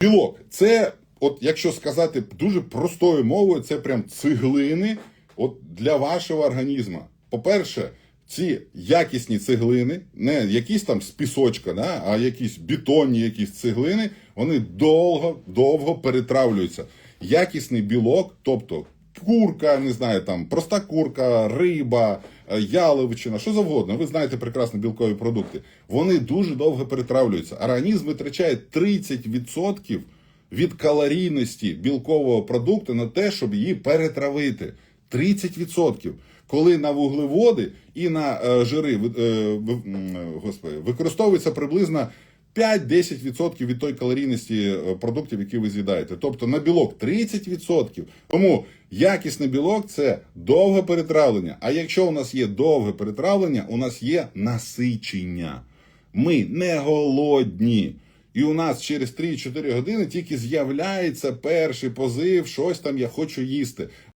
Білок це, от якщо сказати дуже простою мовою, це прям цеглини от для вашого організму. По-перше, ці якісні цеглини, не якісь там з пісочка, да, а якісь бетонні якісь цеглини, вони довго, довго перетравлюються. Якісний білок, тобто курка, не знаю, там проста курка, риба, яловичина, що завгодно. Ви знаєте прекрасно білкові продукти. Вони дуже довго перетравлюються. Організм витрачає 30% від калорійності білкового продукту на те, щоб її перетравити. 30%. Коли на вуглеводи і на е, жири е, е, господи, використовується приблизно 5-10% від тої калорійності е, продуктів, які ви з'їдаєте. Тобто на білок 30%. Тому якісний білок це довге перетравлення. А якщо у нас є довге перетравлення, у нас є насичення. Ми не голодні. І у нас через 3-4 години тільки з'являється перший позив, щось там я хочу їсти.